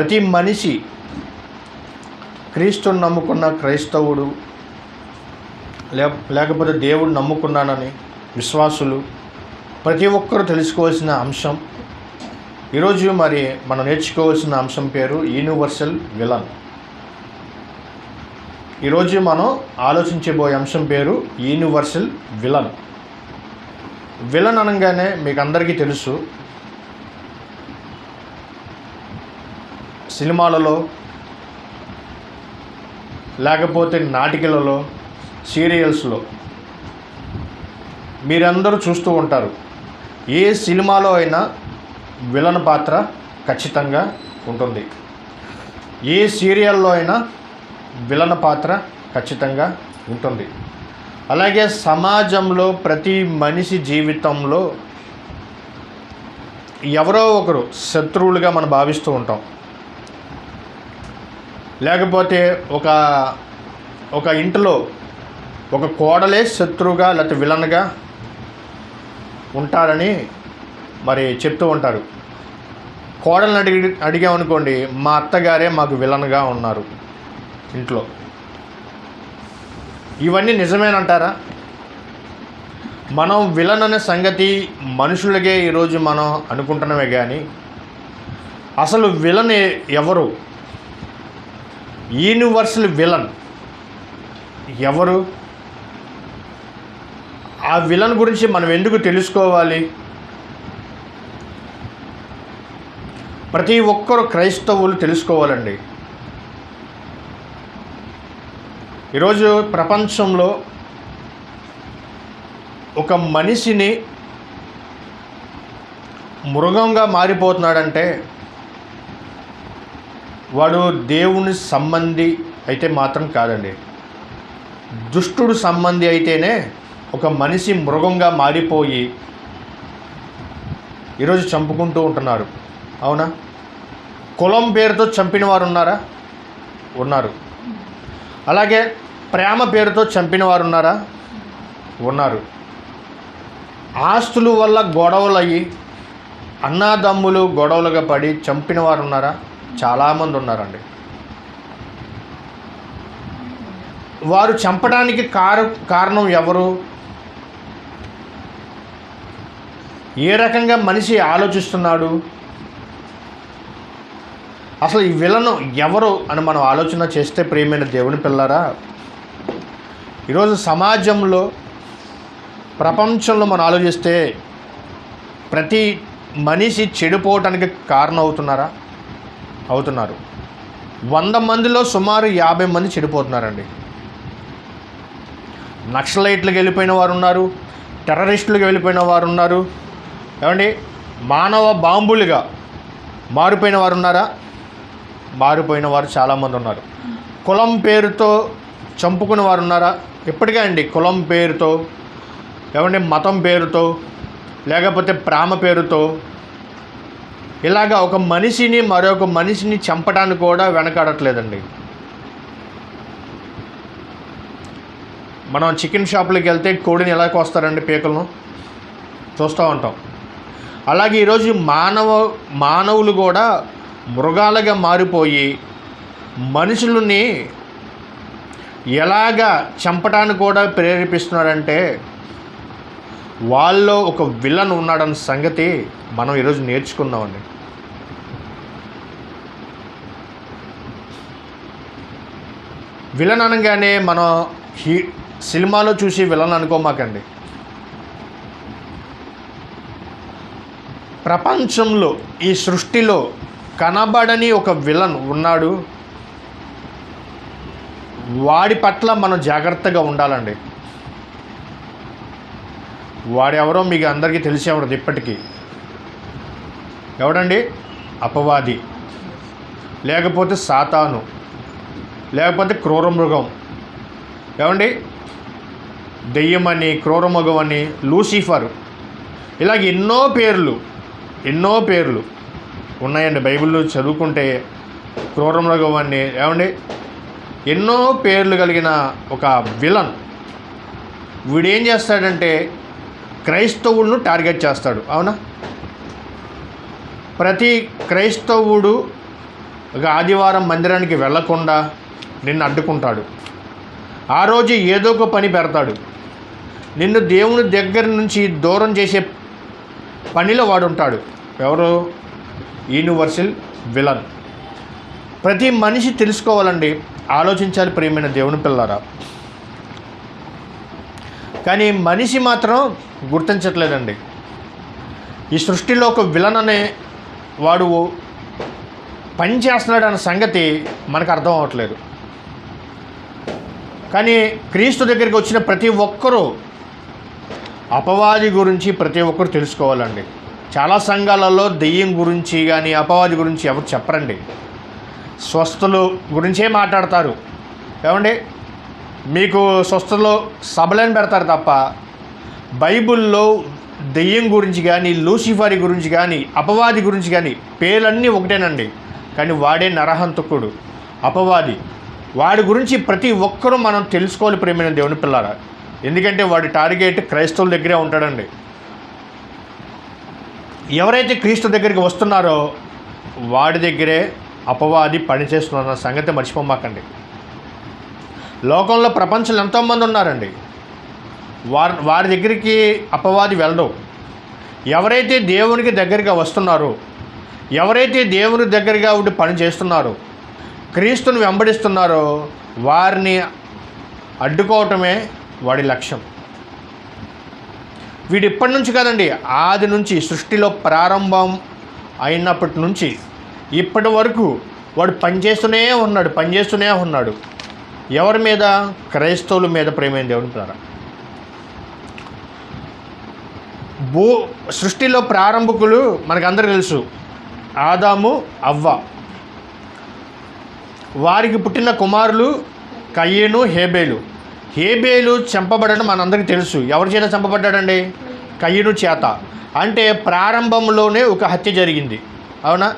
ప్రతి మనిషి క్రీస్తుని నమ్ముకున్న క్రైస్తవుడు లేకపోతే దేవుడు నమ్ముకున్నానని విశ్వాసులు ప్రతి ఒక్కరూ తెలుసుకోవాల్సిన అంశం. ఈరోజు మరి మనం నేర్చుకోవాల్సిన అంశం పేరు యూనివర్సల్ విలన్. ఈరోజు మనం ఆలోచించబోయే అంశం పేరు యూనివర్సల్ విలన్. విలన్ అనగానే మీకు అందరికీ తెలుసు సినిమాలలో లేకపోతే నాటికలలో సీరియల్స్లో మీరందరూ చూస్తూ ఉంటారు. ఏ సినిమాలో అయినా విలన్ పాత్ర ఖచ్చితంగా ఉంటుంది. ఏ సీరియల్లో అయినా విలన్ పాత్ర ఖచ్చితంగా ఉంటుంది. అలాగే సమాజంలో ప్రతి మనిషి జీవితంలో ఎవరో ఒకరు శత్రువులుగా మనం భావిస్తూ ఉంటాం. లేకపోతే ఒక ఒక ఇంటిలో ఒక కోడలే శత్రువుగా లేకపోతే విలన్గా ఉంటారని మరి చెప్తూ ఉంటారు. కోడల్ని అడిగి అడిగామనుకోండి మా అత్తగారే మాకు విలన్గా ఉన్నారు ఇంట్లో. ఇవన్నీ నిజమేనంటారా? మనం విలన్ అనే సంగతి మనుషులకే ఈరోజు మనం అనుకుంటున్నామే కానీ అసలు విలన్ ఎవరు? Universal villain. ఎవరు? ఆ విలన్ గురించి మనం ఎందుకు తెలుసుకోవాలి? ప్రతి ఒక్కరు క్రైస్తవులు తెలుసుకోవాలండి. ఈరోజు ప్రపంచంలో ఒక మనిషిని మృగంగా మారిపోతున్నాడంటే వాడు దేవుని సంబంధి అయితే మాత్రం కాదండి. దుష్టుడు సంబంధి అయితేనే ఒక మనిషి మృగంగా మారిపోయి ఈరోజు చంపుకుంటూ ఉంటున్నారు. అవునా? కులం పేరుతో చంపిన వారు ఉన్నారా? ఉన్నారు. అలాగే ప్రేమ పేరుతో చంపిన వారు ఉన్నారా? ఉన్నారు. ఆస్తులు వల్ల గొడవలు అయ్యి అన్నాదమ్ములు గొడవలుగా పడి చంపిన వారు ఉన్నారా? చాలామంది ఉన్నారండి. వారు చంపడానికి కారు కారణం ఎవరు? ఏ రకంగా మనిషి ఆలోచిస్తున్నాడు? అసలు ఈ విలను ఎవరు అని మనం ఆలోచన చేస్తే ప్రియమైన దేవుని పిల్లారా ఈరోజు సమాజంలో ప్రపంచంలో మనం ఆలోచిస్తే ప్రతి మనిషి చెడిపోవటానికి కారణం అవుతున్నారా అవుతున్నారు. వంద మందిలో సుమారు యాభై మంది చెడిపోతున్నారండి. నక్సలైట్లకు వెళ్ళిపోయిన వారు ఉన్నారు టెర్రరిస్టులకు వెళ్ళిపోయిన వారు ఉన్నారు ఏమండి? మానవ బాంబులుగా మారిపోయిన వారు ఉన్నారా మారిపోయిన వారు చాలామంది ఉన్నారు. కులం పేరుతో చంపుకున్న వారు ఉన్నారా ఇప్పటికే అండి కులం పేరుతో ఏమంటే మతం పేరుతో లేకపోతే ప్రేమ పేరుతో ఇలాగా ఒక మనిషిని మరొక మనిషిని చంపడానికి కూడా వెనకాడట్లేదండి. మనం చికెన్ షాపులకి వెళ్తే కోడిని ఎలా కోస్తారండి పీకలను? చూస్తూ ఉంటాం. అలాగే ఈరోజు మానవ మానవులు కూడా మృగాలుగా మారిపోయి మనుషులని ఎలాగా చంపటానికి కూడా ప్రేరేపిస్తున్నారంటే వాళ్ళలో ఒక విలన్ ఉన్నాడన్న సంగతి మనం ఈరోజు నేర్చుకున్నామండి. విలన్ అనగానే మనం హీ సినిమాలో చూసి విలన్ అనుకోమాకండి. ప్రపంచంలో ఈ సృష్టిలో కనబడని ఒక విలన్ ఉన్నాడు. వాడి పట్ల మనం జాగ్రత్తగా ఉండాలండి. వాడెవరో మీకు అందరికీ తెలిసే ఉండదు ఇప్పటికీ. ఎవడండి? అపవాది. లేకపోతే సాతాను. లేకపోతే క్రూరమృగం ఏమండి? దెయ్యమని క్రూరమృగం అని లూసిఫర్. ఇలాగ ఎన్నో పేర్లు ఎన్నో పేర్లు ఉన్నాయండి బైబిల్లో చదువుకుంటే క్రూరమృగం అని. ఏమండి? ఎన్నో పేర్లు కలిగిన ఒక విలన్. వీడేం చేస్తాడంటే క్రైస్తవులను టార్గెట్ చేస్తాడు. అవునా? ప్రతి క్రైస్తవుడు ఒక ఆదివారం మందిరానికి వెళ్ళకుండా నిన్ను అడ్డుకుంటాడు. ఆ రోజు ఏదో ఒక పని పెడతాడు. నిన్ను దేవుని దగ్గర నుంచి దూరం చేసే పనిలో వాడు ఉంటాడు ఎవరు? Universal villain. ప్రతి మనిషి తెలుసుకోవాలండి. ఆలోచించాలి ప్రియమైన దేవుని పిల్లారా కానీ మనిషి మాత్రం గుర్తించట్లేదండి. ఈ సృష్టిలో ఒక విలన్ అనే వాడు పని చేస్తున్నాడు అన్న సంగతి మనకు అర్థం అవ్వట్లేదు. కానీ క్రీస్తు దగ్గరికి వచ్చిన ప్రతి ఒక్కరూ అపవాది గురించి ప్రతి ఒక్కరు తెలుసుకోవాలండి. చాలా సంఘాలలో దెయ్యం గురించి కానీ అపవాది గురించి ఎవరు చెప్పరండి. స్వస్థలు గురించే మాట్లాడతారు. ఏమండి? మీకు స్వస్థలో సభలను పెడతారు తప్ప బైబిల్లో దెయ్యం గురించి కానీ లూసిఫరి గురించి కానీ అపవాది గురించి కానీ పేర్లన్నీ ఒకటేనండి. కానీ వాడే నరహంతకుడు అపవాది. వాడి గురించి ప్రతి ఒక్కరూ మనం తెలుసుకోవాలి ప్రేమైన దేవుని పిల్లారా. ఎందుకంటే వాడి టార్గెట్ క్రైస్తవుల దగ్గరే ఉంటాడండి. ఎవరైతే క్రీస్తు దగ్గరికి వస్తున్నారో వాడి దగ్గరే అపవాది పనిచేస్తున్న సంగతి మర్చిపోమాకండి. లోకంలో ప్రపంచంలో ఎంతోమంది ఉన్నారండి. వారి వారి దగ్గరికి అపవాది వెళ్ళడు ఎవరైతే దేవునికి దగ్గరగా వస్తున్నారో ఎవరైతే దేవుని దగ్గరగా ఉండి పని చేస్తున్నారో క్రీస్తుని వెంబడిస్తున్నారో వారిని అడ్డుకోవటమే వాడి లక్ష్యం. వీడు ఇప్పటి నుంచి కాదండి ఆది నుంచి సృష్టిలో ప్రారంభం అయినప్పటి నుంచి ఇప్పటి వరకు వాడు పనిచేస్తూనే ఉన్నాడు పనిచేస్తూనే ఉన్నాడు. ఎవరి మీద? క్రైస్తవుల మీద ప్రేమైన దేవుని ద్వారా భూ సృష్టిలో ప్రారంభకులు మనకందరికీ తెలుసు. ఆదాము అవ్వ. వారికి పుట్టిన కుమారులు కయ్యను హేబేలు. హేబేలు చంపబడడం మనందరికీ తెలుసు. ఎవరి చేత చంపబడ్డాడండి? కయ్యను చేత. అంటే ప్రారంభంలోనే ఒక హత్య జరిగింది. అవునా?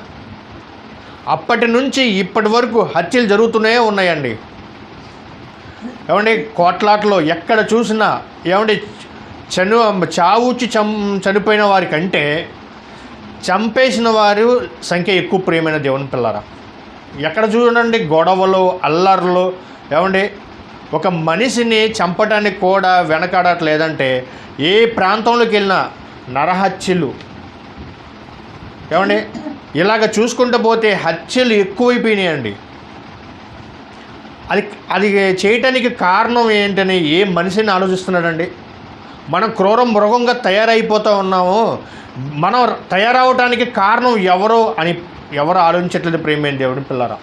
అప్పటి నుంచి ఇప్పటి వరకు హత్యలు జరుగుతూనే ఉన్నాయండి. ఏమండి కోట్లాట్లో ఎక్కడ చూసినా ఏమండి చను చావుచి చం చనిపోయిన వారి కంటే చంపేసిన వారు సంఖ్య ఎక్కువ ప్రియమైన దేవుని పిల్లరా ఎక్కడ చూడండి గొడవలు అల్లర్లు. ఏమండి? ఒక మనిషిని చంపడానికి కూడా వెనకాడట్లేదంటే ఏ ప్రాంతంలోకి వెళ్ళినా నరహత్యలు. ఏమండి? ఇలాగ చూసుకుంటూ పోతే హత్యలు ఎక్కువైపోయినాయండి. అది అది చేయటానికి కారణం ఏంటని ఏ మనిషిని ఆలోచిస్తున్నాడండి? మనం క్రూర మృగంగా తయారైపోతూ ఉన్నాము. మనం తయారవటానికి కారణం ఎవరో అని ఎవరు ఆలోచించట్లేదు ప్రేమైన దేవుడు పిల్లరా?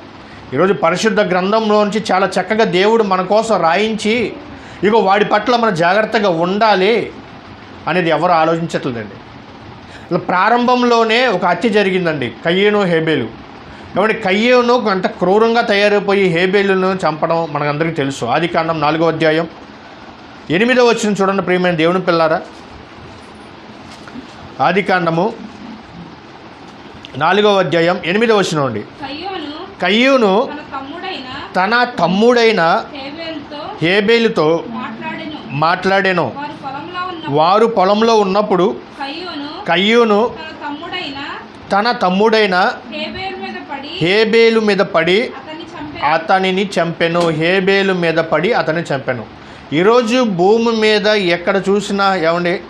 ఈరోజు పరిశుద్ధ గ్రంథంలో నుంచి చాలా చక్కగా దేవుడు మన కోసం రాయించి ఇక వాడి పట్ల మన జాగ్రత్తగా ఉండాలి అనేది ఎవరు ఆలోచించట్లేదండి. ప్రారంభంలోనే ఒక హత్య జరిగిందండి కయ్యేను హేబేలు. కాబట్టి కయ్యేను అంత క్రూరంగా తయారైపోయి హేబేలును చంపడం మనకందరికీ తెలుసు. ఆది కాండం నాలుగో అధ్యాయం ఎనిమిదో వచ్చిన చూడండి ప్రియమైన దేవుని పిల్లారా. ఆది కాండము నాలుగో అధ్యాయం ఎనిమిదో వచ్చిన అండి. కయ్యోను తన తమ్ముడైన హేబేలుతో మాట్లాడెను. వారు పొలంలో ఉన్నప్పుడు కయ్యోను తన తమ్ముడైన హేబేలు మీద పడి అతనిని చంపెను. హేబేలు మీద పడి అతన్ని చంపెను. ఈరోజు భూమి మీద ఎక్కడ చూసినా ఏమండి?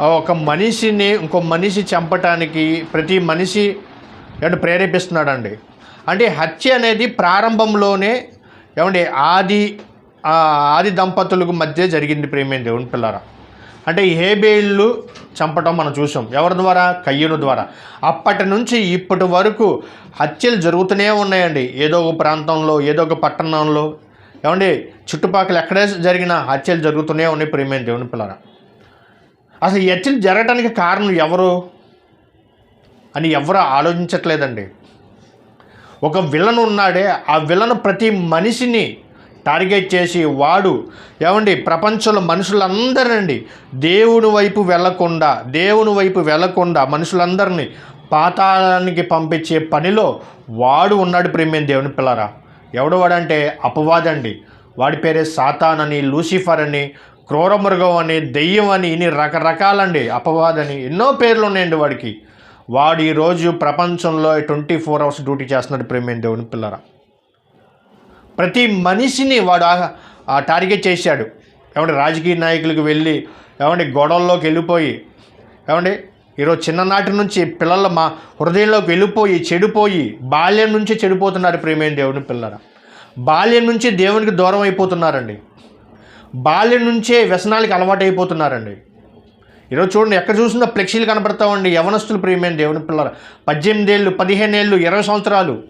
ఒక మనిషిని ఇంకో మనిషి చంపటానికి ప్రతి మనిషి ఏమంటే ప్రేరేపిస్తున్నాడండి. అంటే హత్య అనేది ప్రారంభంలోనే ఏమండి ఆది ఆది దంపతులకు మధ్య జరిగింది ప్రేమే దేవుని పిల్లరా? అంటే హేబేళ్ళు చంపటం మనం చూసాం. ఎవరి ద్వారా? కయ్యను ద్వారా. అప్పటి నుంచి ఇప్పటి వరకు హత్యలు జరుగుతూనే ఉన్నాయండి. ఏదో ఒక ప్రాంతంలో ఏదో ఒక పట్టణంలో. ఏమండి చుట్టుపక్కల ఎక్కడే జరిగిన హత్యలు జరుగుతూనే ఉన్నాయి ప్రేమే దేవుని పిల్లరా? అసలు ఈ హత్యలు జరగడానికి కారణం ఎవరు అని ఎవరు ఆలోచించట్లేదండి. ఒక విలన్ ఉన్నాడే ఆ విలన్ ప్రతి మనిషిని టార్గెట్ చేసి వాడు ఏమండి ప్రపంచంలో మనుషులందరినండి దేవుని వైపు వెళ్ళకుండా దేవుని వైపు వెళ్ళకుండా మనుషులందరినీ పాతాళానికి పంపించే పనిలో వాడు ఉన్నాడు ప్రేమైన దేవుని పిల్లరా. ఎవడు వాడంటే అపవాదండి. వాడి పేరే సాతాన్ అని లూసిఫర్ అని క్రూరమృగం అని దెయ్యం అని ఇన్ని రకరకాలండి అపవాదని ఎన్నో పేర్లు ఉన్నాయండి వాడికి. వాడు ఈరోజు ప్రపంచంలో ట్వంటీ ఫోర్ అవర్స్ డ్యూటీ చేస్తున్నాడు ప్రేమైన దేవుని పిల్లరా. ప్రతి మనిషిని వాడు ఆ- ఆ టార్గెట్ చేశాడు. ఏమంటే రాజకీయ నాయకులకు వెళ్ళి ఏమంటే గొడవల్లోకి వెళ్ళిపోయి ఏమండి ఈరోజు చిన్ననాటి నుంచి పిల్లల మా హృదయంలోకి వెళ్ళిపోయి చెడిపోయి బాల్యం నుంచి చెడిపోతున్నారు ప్రేమైన దేవుని పిల్లరా. బాల్యం నుంచి దేవునికి దూరం అయిపోతున్నారండి. బాల్యం నుంచే వ్యసనాలకి అలవాటైపోతున్నారండి. ఈరోజు చూడండి ఎక్కడ చూసినా ఫ్లెక్సీలు కనపడతామండి యవనస్తులు ప్రియమైన దేవుని పిల్లలు. పద్దెనిమిది ఏళ్ళు పదిహేను ఏళ్ళు ఇరవై సంవత్సరాలు.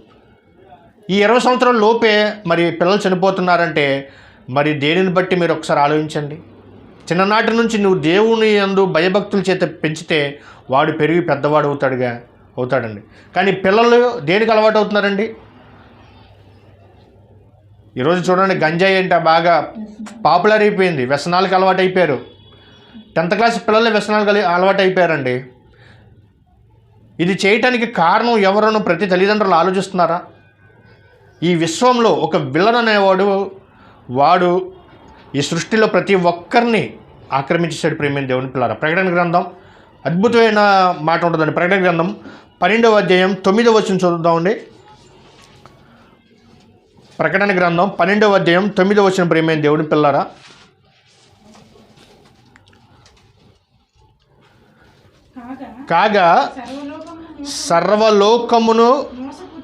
ఈ ఇరవై సంవత్సరాల లోపే మరి పిల్లలు చనిపోతున్నారంటే మరి దేనిని బట్టి మీరు ఒకసారి ఆలోచించండి? చిన్ననాటి నుంచి నువ్వు దేవుని అందు భయభక్తుల చేత పెంచితే వాడు పెరిగి పెద్దవాడు అవుతాడుగా అవుతాడండి. కానీ పిల్లలు దేనికి అలవాటు అవుతున్నారండి ఈరోజు చూడండి గంజాయి అంటే బాగా పాపులర్ అయిపోయింది. వ్యసనాలకు అలవాటు అయిపోయారు టెన్త్ క్లాస్ పిల్లలు వ్యసనాలు అలవాటు అయిపోయారండి ఇది చేయటానికి కారణం ఎవరనో ప్రతి తల్లిదండ్రులు ఆలోచిస్తున్నారా? ఈ విశ్వంలో ఒక విలన్ అనేవాడు వాడు ఈ సృష్టిలో ప్రతి ఒక్కరిని ఆక్రమించేసాడు ప్రేమైన దేవుని పిల్లల ప్రకటన గ్రంథం అద్భుతమైన మాట ఉంటుందండి. ప్రకటన గ్రంథం పన్నెండవ అధ్యాయం తొమ్మిదవ వచ్చిన చదువుదామండి. ప్రకటన గ్రంథం పన్నెండవ అధ్యాయం తొమ్మిదవ వచ్చిన ప్రేమైన దేవుని పిల్లరా. కాగా సర్వలోకమును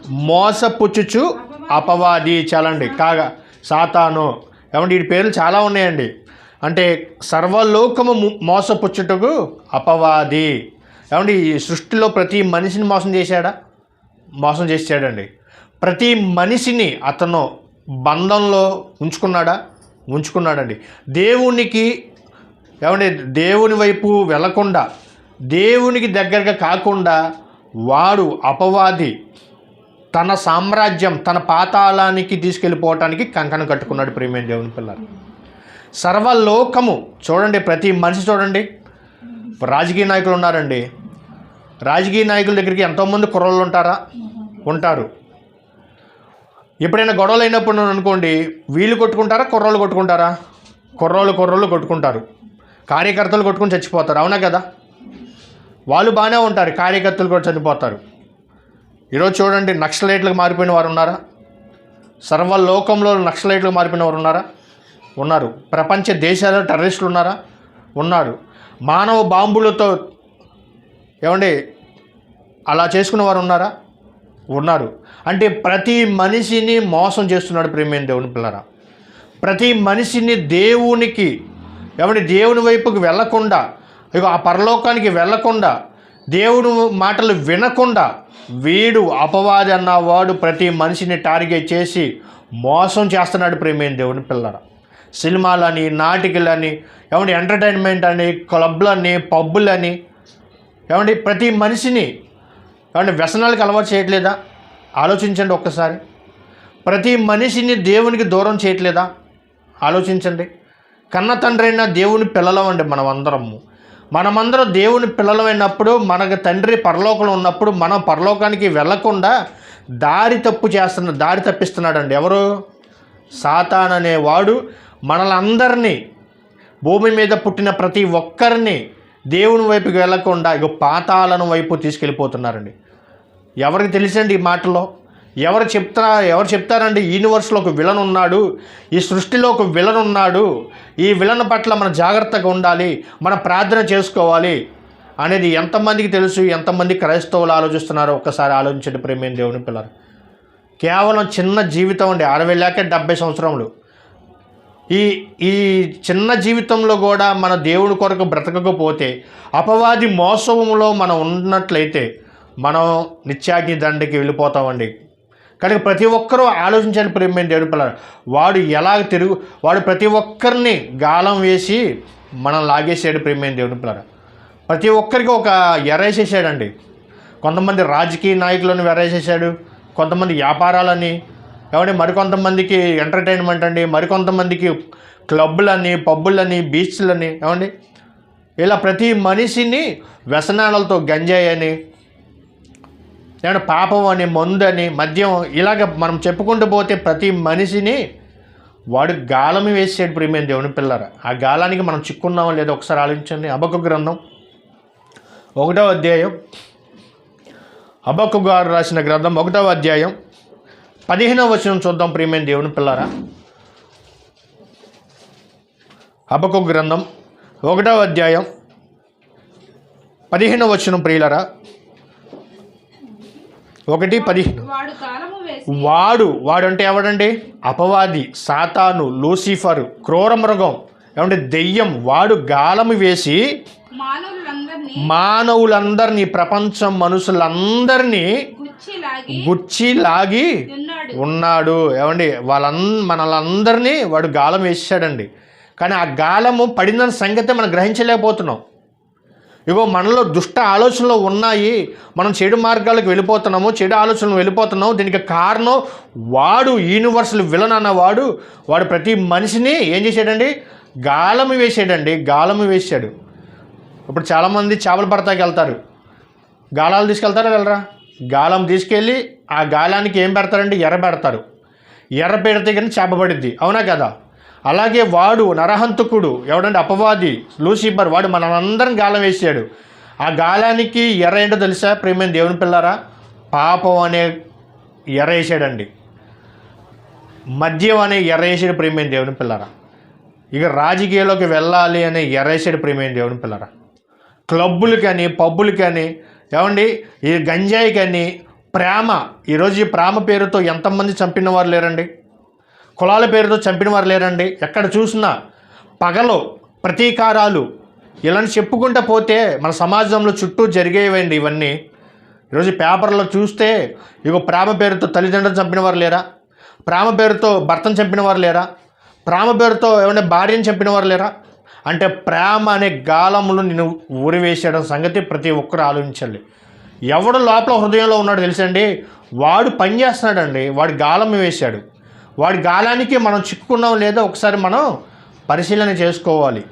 మోసపుచ్చుచు అపవాది చాలండి కాగా సాతాను. ఏమంటే వీటి పేర్లు చాలా ఉన్నాయండి. అంటే సర్వలోకము మోసపుచ్చుటకు అపవాది. ఏమంటే ఈ సృష్టిలో ప్రతి మనిషిని మోసం చేశాడా? మోసం చేసాడండి ప్రతి మనిషిని అతను బంధంలో ఉంచుకున్నాడా? ఉంచుకున్నాడండి. దేవునికి ఏమంటే దేవుని వైపు వెళ్ళకుండా దేవునికి దగ్గరగా కాకుండా వాడు అపవాది తన సామ్రాజ్యం తన పాతాళానికి తీసుకెళ్ళిపోవటానికి కంకణం కట్టుకున్నాడు ప్రేమైన దేవుని పిల్లలు. సర్వలోకము చూడండి ప్రతి మనిషి చూడండి రాజకీయ నాయకులు ఉన్నారండి. రాజకీయ నాయకుల దగ్గరికి ఎంతోమంది కుర్రోళ్ళు ఉంటారా? ఉంటారు. ఎప్పుడైనా గొడవలు అయినప్పుడు అనుకోండి వీళ్ళు కొట్టుకుంటారా కుర్రోళ్ళు కొట్టుకుంటారా? కుర్రోళ్ళు కుర్రోళ్ళు కొట్టుకుంటారు. కార్యకర్తలు కొట్టుకుని చచ్చిపోతారు. అవునా కదా? వాళ్ళు బాగానే ఉంటారు కార్యకర్తలు కూడా చనిపోతారు. ఈరోజు చూడండి నక్సలైట్లకు మారిపోయిన వారు ఉన్నారా? సర్వలోకంలో నక్సలైట్లకు మారిపోయిన వారు ఉన్నారా? ఉన్నారు. ప్రపంచ దేశాల్లో టెర్రరిస్టులు ఉన్నారా? ఉన్నారు. మానవ బాంబులతో ఏమండి అలా చేసుకున్న వారు ఉన్నారా? ఉన్నారు అంటే ప్రతి మనిషిని మోసం చేస్తున్నాడు ప్రేమైన దేవుని పిల్లరా. ప్రతి మనిషిని దేవునికి ఎవరి దేవుని వైపుకి వెళ్ళకుండా ఇక ఆ పరలోకానికి వెళ్ళకుండా దేవుడు మాటలు వినకుండా వీడు అపవాది అన్నవాడు ప్రతి మనిషిని టార్గెట్ చేసి మోసం చేస్తున్నాడు ప్రేమైన దేవుని పిల్లరా. సినిమాలని నాటికలని ఏమంటే ఎంటర్టైన్మెంట్ అని క్లబ్లని పబ్బులని ఏమంటే ప్రతి మనిషిని కాబట్టి వ్యసనాలకు అలవాటు చేయట్లేదా? ఆలోచించండి ఒక్కసారి. ప్రతి మనిషిని దేవునికి దూరం చేయట్లేదా? ఆలోచించండి. కన్న తండ్రి దేవుని పిల్లలమండి మనమందరము. మనమందరం దేవుని పిల్లలమైనప్పుడు మనకు తండ్రి పరలోకంలో ఉన్నప్పుడు మనం పరలోకానికి వెళ్ళకుండా దారి తప్పు చేస్తున్న దారి తప్పిస్తున్నాడండి ఎవరు? సాతాన్ అనేవాడు మనలందరినీ భూమి మీద పుట్టిన ప్రతి ఒక్కరిని దేవుని వైపుకి వెళ్ళకుండా ఇక పాతాలను వైపు తీసుకెళ్ళిపోతున్నారండి. ఎవరికి తెలిసండి ఈ మాటలో? ఎవరు చెప్తా ఎవరు చెప్తారండి? యూనివర్స్లో ఒక విలన్ ఉన్నాడు ఈ సృష్టిలో ఒక విలన్ ఉన్నాడు ఈ విలన్ పట్ల మన జాగ్రత్తగా ఉండాలి మన ప్రార్థన చేసుకోవాలి అనేది ఎంతమందికి తెలుసు ఎంతమంది క్రైస్తవులు ఆలోచిస్తున్నారో ఒక్కసారి ఆలోచించండి ప్రేమేం దేవుని పిల్లలు. కేవలం చిన్న జీవితం అండి. అరవై లేక డెబ్బై సంవత్సరములు. ఈ ఈ చిన్న జీవితంలో కూడా మన దేవుని కొరకు బ్రతకకపోతే అపవాది మోసములో మనం ఉన్నట్లయితే మనం నిత్యాగ్ని దండకి వెళ్ళిపోతామండి. కనుక ప్రతి ఒక్కరూ ఆలోచించాలి ప్రేమైన దేవుడు పిల్లలు వాడు ఎలా తిరుగు వాడు ప్రతి ఒక్కరిని గాలం వేసి మనం లాగేసాడు ప్రేమైన దేవుని పిల్లలు ప్రతి ఒక్కరికి ఒక ఎరేసేసాడండి. కొంతమంది రాజకీయ నాయకులను ఎరేసేసాడు కొంతమంది వ్యాపారాలని ఏమంటే మరికొంతమందికి ఎంటర్టైన్మెంట్ అండి మరికొంతమందికి క్లబ్బులని పబ్బులని బీచ్లని ఏమండి? ఇలా ప్రతి మనిషిని వ్యసనాలతో గంజాయి అని ఏమంటే పాపం అని మందు అని మద్యం ఇలాగ మనం చెప్పుకుంటూ పోతే ప్రతి మనిషిని వాడు గాలం వేసాడు ప్రియమైన దేవుని పిల్లర. ఆ గాలానికి మనం చిక్కున్నామో లేదో ఒకసారి ఆలోచించండి. అబక్కు గ్రంథం ఒకటో అధ్యాయం. అబక్కు గారు రాసిన గ్రంథం ఒకటవ అధ్యాయం. పదిహేనవ వచనం చూద్దాం ప్రియమైన దేవుని పిల్లారా. హబక్కు గ్రంథం ఒకటవ అధ్యాయం పదిహేనవ వచనం ప్రియులరా. ఒకటి పదిహేను. వాడు వాడు అంటే ఎవడండి? అపవాది సాతాను లూసిఫర్ క్రూర మృగం ఏమంటే దెయ్యం వాడు గాలము వేసి మానవులందరినీ ప్రపంచం మనుషులందరినీ గుచ్చి లాగి ఉన్నాడు. ఏమండి? వాళ్ళం మనలందరినీ వాడు గాలం వేసాడండి కానీ ఆ గాలము పడిన సంగతి మనం గ్రహించలేకపోతున్నాం. ఇగో మనలో దుష్ట ఆలోచనలు ఉన్నాయి. మనం చెడు మార్గాలకు వెళ్ళిపోతున్నాము చెడు ఆలోచనలు వెళ్ళిపోతున్నాము. దీనికి కారణం వాడు యూనివర్సల్ విలన్ అన్నవాడు. వాడు ప్రతి మనిషిని ఏం చేశాడండి? గాలము వేసాడండి గాలము వేసాడు ఇప్పుడు చాలామంది చేపల పడతాకి వెళ్తారు. గాలాలు తీసుకెళ్తారా వెళ్ళరా? గాలం తీసుకెళ్ళి ఆ గాలానికి ఏం పెడతారండి? ఎర్ర పెడతారు. ఎర్ర పెడితే కానీ చేపబడిద్ది అవునా కదా? అలాగే వాడు నరహంతకుడు ఎవడంటే అపవాది లూసిఫర్ వాడు మనందరం గాలం వేసాడు ఆ గాలానికి ఎర్ర ఏంటో తెలుసా? ప్రేమైన దేవుని పిల్లారా పాపం అనే ఎర్ర వేసాడండి మద్యం అనే ఎర్ర వేసాడు ప్రేమైన దేవుని పిల్లారా. ఇక రాజకీయాల్లోకి వెళ్ళాలి అనే ఎర్ర వేసాడు ప్రేమైన దేవుని పిల్లారా. క్లబ్బులు కానీ పబ్బులు కానీ ఏమండి? ఈ గంజాయి కానీ ప్రేమ. ఈరోజు ఈ ప్రేమ పేరుతో ఎంతమంది చంపిన వారు లేరండి? కులాల పేరుతో చంపిన వారు లేరండి? ఎక్కడ చూసినా పగలు ప్రతీకారాలు ఇలాంటి చెప్పుకుంటూ పోతే మన సమాజంలో చుట్టూ జరిగేవండి ఇవన్నీ? ఈరోజు పేపర్లో చూస్తే ఇగో ప్రేమ పేరుతో తల్లిదండ్రులు చంపిన వారు లేరా? ప్రేమ పేరుతో భర్తను చంపిన వారు లేరా? ప్రేమ పేరుతో ఏమైనా భార్యను చంపిన వారు లేరా? అంటే ప్రేమ అనే గాలములు నేను ఊరివేసేయడం సంగతి ప్రతి ఒక్కరు ఆలోచించాలి ఎవడు లోపల హృదయంలో ఉన్నాడు తెలుసండి? వాడు పని చేస్తున్నాడండి. వాడు గాలం వేశాడు. వాడి గాలానికి మనం చిక్కుకున్నాం లేదో ఒకసారి మనం పరిశీలన చేసుకోవాలి.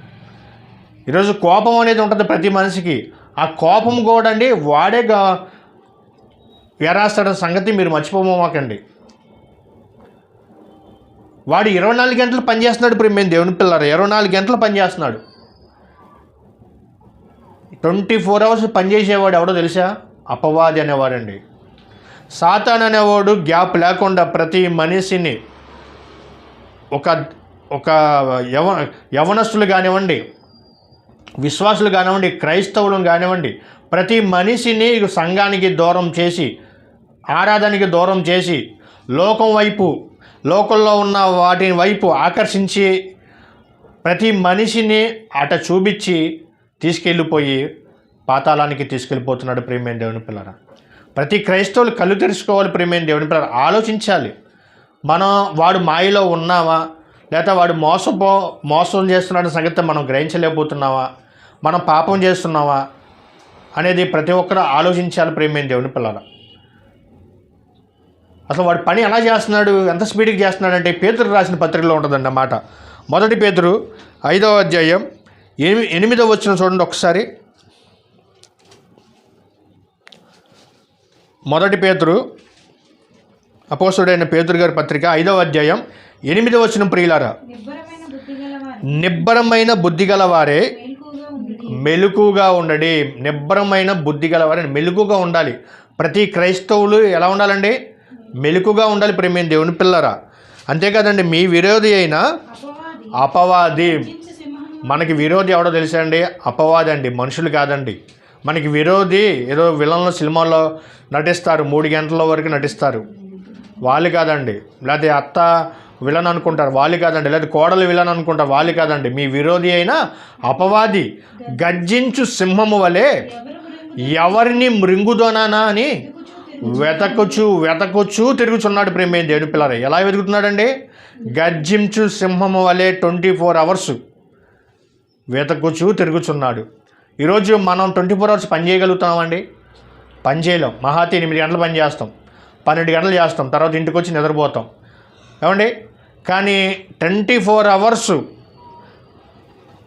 ఈరోజు కోపం అనేది ఉంటుంది ప్రతి మనిషికి. ఆ కోపం కూడా అండి వాడే గా ఎరాస్తాడన్న సంగతి మీరు మర్చిపోమాకండి. వాడు ఇరవై నాలుగు గంటలు పనిచేస్తున్నాడు ఇప్పుడు మేము దేవుని పిల్లలు. ఇరవై నాలుగు గంటలు పనిచేస్తున్నాడు. ట్వంటీ ఫోర్ అవర్స్ పనిచేసేవాడు ఎవడో తెలుసా? అపవాది అనేవాడండి. సాతాన్ అనేవాడు గ్యాప్ లేకుండా ప్రతి మనిషిని ఒక ఒక యవ యవనస్తులు కానివ్వండి విశ్వాసులు కానివ్వండి క్రైస్తవులు కానివ్వండి ప్రతి మనిషిని సంఘానికి దూరం చేసి ఆరాధనకి దూరం చేసి లోకం వైపు లోకంలో ఉన్న వాటి వైపు ఆకర్షించి ప్రతి మనిషిని అట చూపించి తీసుకెళ్ళిపోయి పాతాళానికి తీసుకెళ్ళిపోతున్నాడు ప్రేమైన దేవుని పిల్లరా. ప్రతి క్రైస్తవులు కళ్ళు తెరుచుకోవాలి ప్రేమైన దేవుని పిల్లరా. ఆలోచించాలి. మనం వాడు మాయలో ఉన్నావా లేదా వాడు మోసపో మోసం చేస్తున్నాడు సంగతి మనం గ్రహించలేకపోతున్నావా మనం పాపం చేస్తున్నావా అనేది ప్రతి ఒక్కరు ఆలోచించాలి ప్రేమైన దేవుని పిల్లల అసలు వాడు పని ఎలా చేస్తున్నాడు? ఎంత స్పీడ్గా చేస్తున్నాడంటే పేతురు రాసిన పత్రికలో ఉంటుందండి అన్నమాట మొదటి పేతురు ఐదవ అధ్యాయం ఎనిమి ఎనిమిదవ వచ్చిన చూడండి ఒకసారి. మొదటి పేతురు అపోసుడైన పేతురు గారి పత్రిక ఐదవ అధ్యాయం ఎనిమిదవ వచ్చిన ప్రియులారా. నిబ్బరమైన బుద్ధి గలవారు. మెలుకుగా ఉండడి. నిబ్బరమైన బుద్ధి గలవారే. మెలుకుగా ఉండాలి. ప్రతి క్రైస్తవులు ఎలా ఉండాలండి? మెలుకుగా ఉండాలి ప్రేమైన దేవుని పిల్లరా? అంతేకాదండి మీ విరోధి అయిన అపవాది. మనకి విరోధి ఎవడో తెలుసా అండి అపవాది అండి మనుషులు కాదండి. మనకి విరోధి ఏదో విలన్ల సినిమాల్లో నటిస్తారు మూడు గంటల వరకు నటిస్తారు. వాళ్ళు కాదండి లేకపోతే అత్త విలన్ అనుకుంటారు వాళ్ళు కాదండి. లేదా కోడలు విలన్ అనుకుంటారు వాళ్ళు కాదండి. మీ విరోధి అయిన అపవాది గర్జించు సింహము వలె ఎవరిని మృంగుదోనానా అని వెతకొచ్చు వెతకొచ్చు తిరుగుచున్నాడు ప్రేమే దేవుడి పిల్లలు ఎలా వెతుకుతున్నాడండి? గర్జించు సింహము వలె ట్వంటీ ఫోర్ అవర్స్ వెతకొచ్చు తిరుగుచున్నాడు. ఈరోజు మనం ట్వంటీ ఫోర్ అవర్స్ పని చేయగలుగుతామండి పని చేయలేం. మహాతి ఎనిమిది గంటలు పని చేస్తాం. పన్నెండు గంటలు చేస్తాం. తర్వాత ఇంటికి వచ్చి నిద్రపోతాం. ఏమండి? కానీ ట్వంటీ ఫోర్ అవర్స్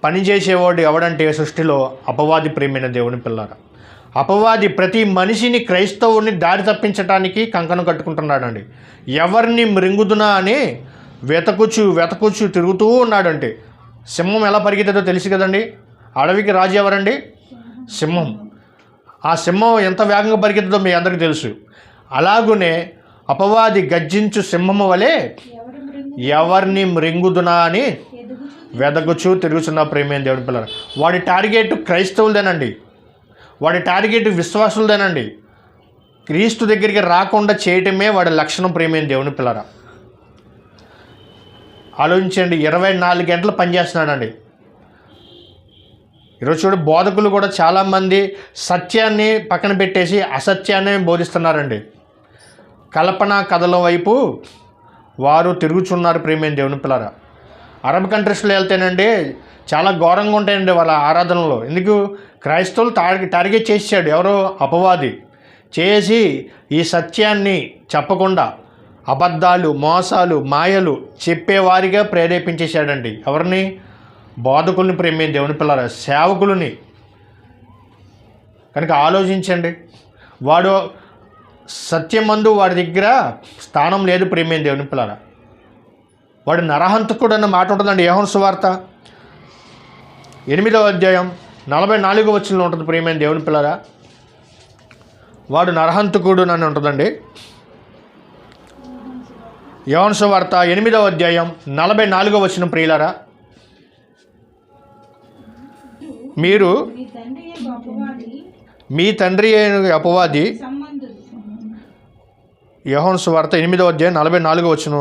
పనిచేసేవాడు ఎవడంటే సృష్టిలో అపవాది ప్రేమైన దేవుని పిల్లర. అపవాది ప్రతి మనిషిని క్రైస్తవుని దారి తప్పించడానికి కంకణం కట్టుకుంటున్నాడండి. ఎవరిని మృంగుదునా అని వెతకుచు వెతకుచు తిరుగుతూ ఉన్నాడంటే సింహం ఎలా పరిగెత్తుందో తెలుసు కదండి. అడవికి రాజు ఎవరండి? సింహం. ఆ సింహం ఎంత వేగంగా పరిగెత్తుందో మీ అందరికీ తెలుసు. అలాగునే అపవాది గర్జించు సింహము వలె ఎవరిని మృంగుదునా అని వెదగుచు తిరుగుచున్న తిరుగుతున్న ప్రేమైన పిల్లలు? వాడి టార్గెట్ క్రైస్తవులదేనండి. వాడి టార్గెట్ విశ్వాసులదేనండి. క్రీస్తు దగ్గరికి రాకుండా చేయటమే వాడి లక్షణం ప్రేమైన దేవుని పిల్లరా. ఆలోచించండి ఇరవై నాలుగు గంటలు పనిచేస్తున్నాడండి ఈరోజు చూడు బోధకులు కూడా చాలామంది సత్యాన్ని పక్కన పెట్టేసి అసత్యాన్ని బోధిస్తున్నారండి. కల్పన కథల వైపు వారు తిరుగుచున్నారు ప్రేమైన దేవుని పిల్లరా. అరబ్ కంట్రీస్లో వెళ్తేనండి చాలా ఘోరంగా ఉంటాయండి వాళ్ళ ఆరాధనలో. ఎందుకు? క్రైస్తవులు టార్గెట్ టార్గెట్ చేశాడు. ఎవరో? అపవాది. చేసి ఈ సత్యాన్ని చెప్పకుండా అబద్ధాలు మోసాలు మాయలు చెప్పేవారిగా ప్రేరేపించేశాడండి. ఎవరిని? బోధకుల్ని ప్రేమే దేవుని పిల్లల సేవకులని. కనుక ఆలోచించండి. వాడు సత్యమందు వాడి దగ్గర స్థానం లేదు ప్రేమే దేవుని పిల్లల వాడు నరహంతకుడు అన్న మాట ఉంటుందండి. యహోన్ సువార్త ఎనిమిదవ అధ్యాయం. నలభై నాలుగో వచ్చిన ఉంటుంది ప్రేమైన దేవుని పిల్లరా? వాడు నరహంతకుడు అని ఉంటుందండి. యోహన్ సువార్త ఎనిమిదవ అధ్యాయం నలభై నాలుగో వచ్చిన ప్రియులరా? మీరు మీ తండ్రి అయిన అపవాది సంబంధులు యోహన్ సువార్త ఎనిమిదవ అధ్యాయం నలభై నాలుగో వచ్చిన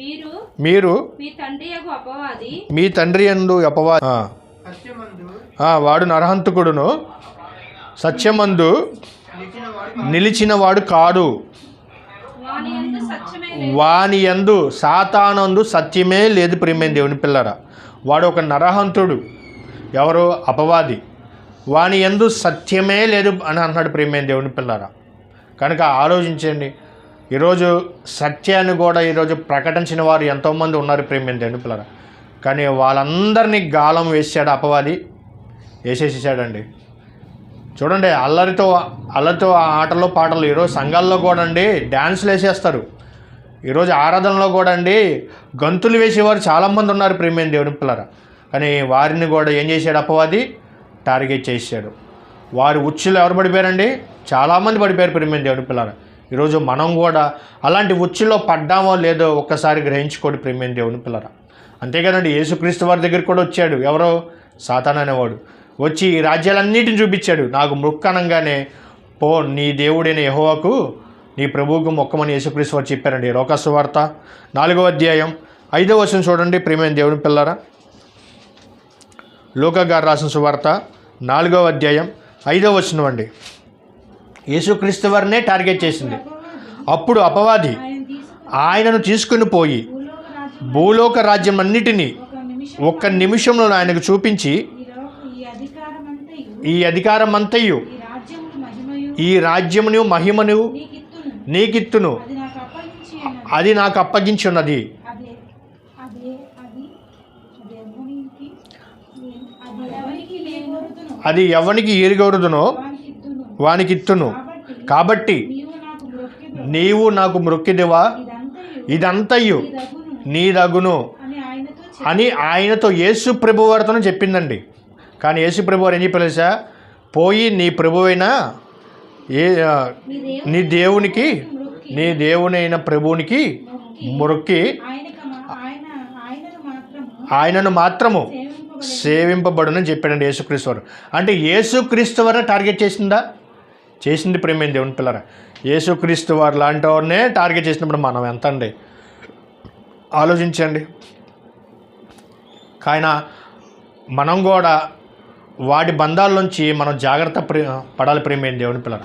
మీరు మీరు మీ తండ్రి యొక్క అపవాది మీ తండ్రి ఎందు అపవాది. వాడు నరహంతకుడును. సత్యమందు నిలిచినవాడు కాడు. వాని యందు సాతానందు సత్యమే లేదు ప్రియమైన దేవుని పిల్లరా. వాడు ఒక నరహంతుడు. ఎవరు? అపవాది. వాని యందు సత్యమే లేదు అని అన్నాడు ప్రియమైన దేవుని పిల్లరా. కనుక ఆలోచించండి. ఈరోజు సత్యాన్ని కూడా ఈరోజు ప్రకటించిన వారు ఎంతోమంది ఉన్నారు ప్రేమైన దేవుని పిల్లరా. కానీ వాళ్ళందరినీ గాలం వేసాడు అపవాది. వేసేసేసాడండి. చూడండి అల్లరితో అల్లరితో ఆ ఆటలు పాటలు. ఈరోజు సంఘాల్లో కూడా అండి డ్యాన్సులు వేసేస్తారు. ఈరోజు ఆరాధనలో కూడా అండి గంతులు వేసేవారు చాలామంది ఉన్నారు ప్రేమేం దేవుని పిల్లర. కానీ వారిని కూడా ఏం చేశాడు అపవాది? టార్గెట్ చేశాడు. వారి ఉచ్చులు ఎవరు పడిపోయారండి? చాలామంది పడిపోయారు ప్రేమేం దేవుని పిల్లర. ఈరోజు మనం కూడా అలాంటి ఉచ్చులో పడ్డామో లేదో ఒక్కసారి గ్రహించుకోడు ప్రేమేం దేవుని పిల్లర. అంతేకాదండి యేసుక్రీస్తు వారి దగ్గరికి కూడా వచ్చాడు. ఎవరో? సాతాన్ అనేవాడు. వచ్చి ఈ రాజ్యాలన్నిటిని చూపించాడు. నాకు మృక్కనంగానే పో నీ దేవుడైన యహోవాకు నీ ప్రభువుకు మొక్కమని యేసుక్రీస్తు వారు చెప్పారండి. లోకసు నాలుగో అధ్యాయం ఐదో వచనం చూడండి. ప్రేమైన దేవుని పిల్లరా లోక గారు రాసిన సువార్త నాలుగవ అధ్యాయం ఐదో వచనం అండి. యేసుక్రీస్తు వారినే టార్గెట్ చేసింది. అప్పుడు అపవాది ఆయనను తీసుకుని పోయి భూలోక రాజ్యం అన్నిటినీ ఒక్క నిమిషంలో ఆయనకు చూపించి ఈ లోక ఈ అధికారం అంతయు ఈ అధికారం అంతయు ఈ రాజ్యమును మహిమను నీకిత్తును. అది నాకు అప్పగించి ఉన్నది. అది ఎవనికి ఏరిగౌరుదునో వానికి ఇత్తును వానికి ఇత్తును కాబట్టి నీవు నాకు మొక్కిదివా. ఇదంతయు. ఈ దగును అని ఆయనతో యేసు ప్రభు వారితో చెప్పిందండి. కానీ యేసు ప్రభు వారు ఏం చెప్పారు తెలుసా? పోయి నీ ప్రభువైన ఏ నీ దేవుని నీ దేవునికి నీ దేవునైన ప్రభువునికి మొక్కి. ఆయనను మాత్రము సేవింపబడునని చెప్పాడండి యేసుక్రీస్తు వారు. అంటే యేసుక్రీస్తు వారిని టార్గెట్ చేసిందా? చేసింది ప్రేమైన దేవుని పిల్లరా? యేసుక్రీస్తు వారు లాంటి వారినే టార్గెట్ చేసినప్పుడు మనం ఎంత అండి? ఆలోచించండి. కాయన మనం కూడా వాటి బంధాల్లోంచి మనం జాగ్రత్త ప్రే పడాలి ప్రేమైన దేవుని పిల్లలు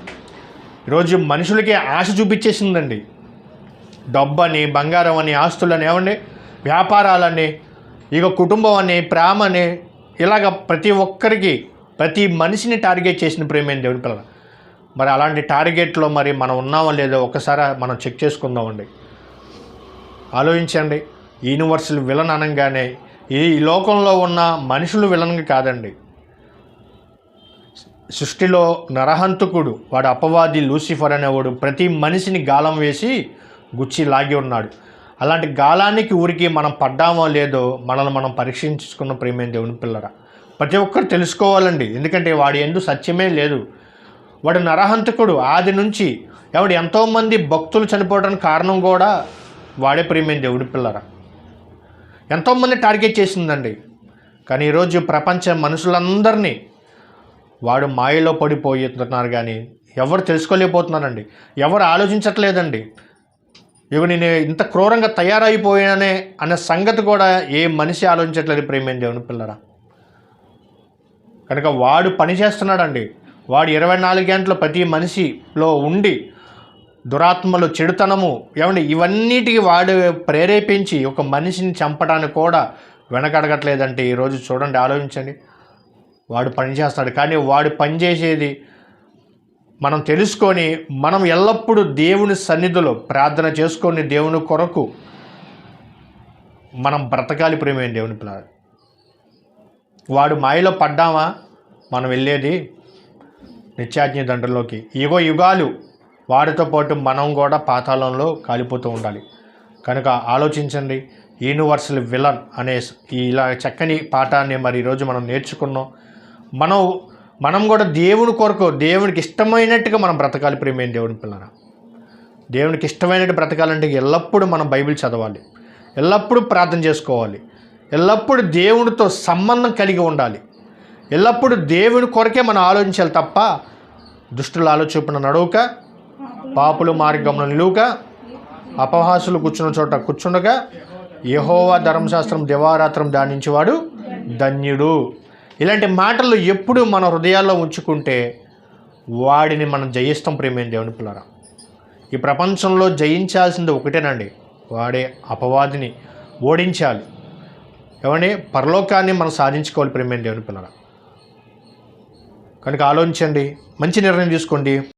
ఈరోజు మనుషులకి ఆశ చూపించేసిందండి. డబ్బు అని బంగారం అని ఆస్తులని ఏమండి? వ్యాపారాలని ఇక కుటుంబం అని ప్రేమ అని ఇలాగ ప్రతి ఒక్కరికి ప్రతి మనిషిని టార్గెట్ చేసిన ప్రేమైన దేవుని పిల్లలు మరి అలాంటి టార్గెట్లో మరి మనం ఉన్నామో లేదో ఒకసారి మనం చెక్ చేసుకుందామండి. ఆలోచించండి. యూనివర్సల్ విలన్ అనగానే ఈ లోకంలో ఉన్న మనుషులు విలన్ కాదండి. సృష్టిలో నరహంతకుడు వాడు అపవాది లూసిఫర్ అనేవాడు ప్రతి మనిషిని గాలం వేసి గుచ్చి లాగి ఉన్నాడు. అలాంటి గాలానికి ఊరికి మనం పడ్డామో లేదో మనల్ని మనం పరీక్షించుకున్న ప్రేమైన దేవుని పిల్లరా? ప్రతి ఒక్కరు తెలుసుకోవాలండి. ఎందుకంటే వాడి ఎందు సత్యమే లేదు. వాడు నరహంతకుడు ఆది నుంచి ఎవడు ఎంతోమంది భక్తులు చనిపోవడానికి కారణం కూడా వాడే ప్రియమైన దేవుడి పిల్లరా? ఎంతోమంది టార్గెట్ చేసిందండి. కానీ ఈరోజు ప్రపంచ మనుషులందరినీ వాడు మాయలో పడిపోతున్నారు కానీ ఎవరు తెలుసుకోలేకపోతున్నారండి ఎవరు ఆలోచించట్లేదండి. ఇవి నేను ఇంత క్రూరంగా తయారైపోయానే అనే సంగతి కూడా ఏ మనిషి ఆలోచించట్లేదు ప్రేమేం దేవుని పిల్లరా. కనుక వాడు పని చేస్తున్నాడండి. వాడు ఇరవై నాలుగు గంటలు ప్రతి మనిషిలో ఉండి దురాత్మలు చెడుతనము ఏమండి ఇవన్నిటికి వాడు ప్రేరేపించి ఒక మనిషిని చంపడానికి కూడా వెనకడగట్లేదంటే ఈరోజు చూడండి ఆలోచించండి. వాడు పని చేస్తాడు. కానీ వాడు పని చేసేది మనం తెలుసుకొని మనం ఎల్లప్పుడూ దేవుని సన్నిధిలో ప్రార్థన చేసుకొని దేవుని కొరకు మనం బ్రతకాలి ప్రేమైన దేవుని పిల్లలు వాడు మాయలో పడ్డామా? మనం వెళ్ళేది నిత్యాజ్ఞ దండంలోకి యుగ యుగాలు. వాడితో పాటు మనం కూడా పాతాళంలో కాలిపోతూ ఉండాలి. కనుక ఆలోచించండి. యూనివర్సల్ విలన్ అనే ఇలా చక్కని పాఠాన్ని మరి ఈరోజు మనం నేర్చుకున్నాం. మనం మనం కూడా దేవుని కొరకు దేవునికి ఇష్టమైనట్టుగా మనం బ్రతకాలి ప్రేమైన దేవుని పిల్లరా. దేవునికి ఇష్టమైనట్టు బ్రతకాలంటే ఎల్లప్పుడూ మనం బైబిల్ చదవాలి. ఎల్లప్పుడూ ప్రార్థన చేసుకోవాలి. ఎల్లప్పుడూ దేవునితో సంబంధం కలిగి ఉండాలి. ఎల్లప్పుడూ దేవుని కొరకే మనం ఆలోచించాలి తప్ప దుష్టుల ఆలోచన నడవక పాపులు మార్గంలో నిలువుక అపహాసులు కూర్చున్న చోట కూర్చుండగా యహోవా ధర్మశాస్త్రం దివారాత్రం ధ్యానించేవాడు ధన్యుడు. ఇలాంటి మాటలు ఎప్పుడు మన హృదయాల్లో ఉంచుకుంటే వాడిని మనం జయిస్తాం ప్రేమైన దేవుని పిల్లరా. ఈ ప్రపంచంలో జయించాల్సింది ఒకటేనండి. వాడే అపవాదిని ఓడించాలి. ఏమండి? పరలోకాన్ని మనం సాధించుకోవాలి ప్రేమైన దేవుని పిల్లరా. కనుక ఆలోచించండి. మంచి నిర్ణయం తీసుకోండి.